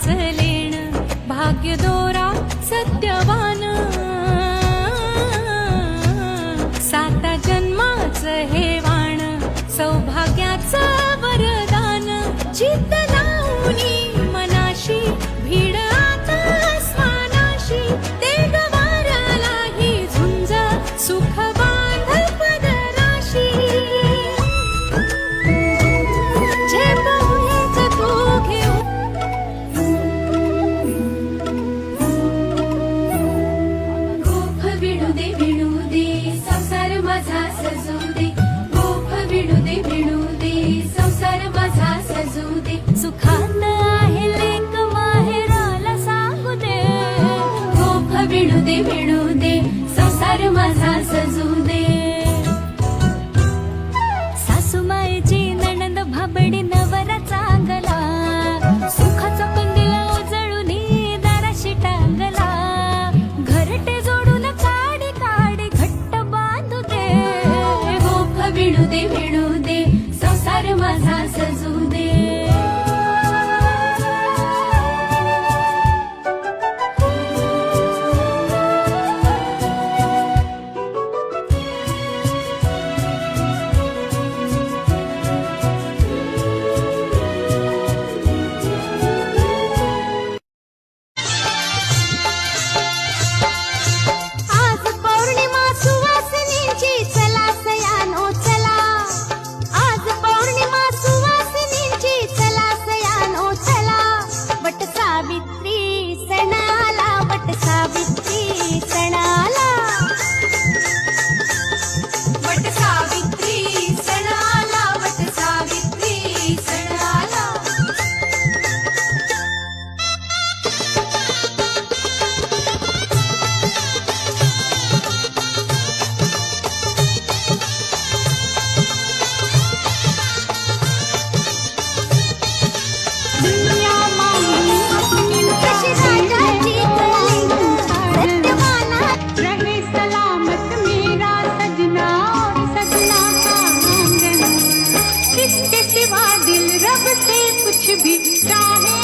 वाचलेण. भाग्यदोरा सत्यवान सजू दे दे विणू दे संसार माझा सजू दे सुखान आहे सांगू दे गोप विणू दे विणू दे संसार माझा सजू सावित्री વિધિ ચાહે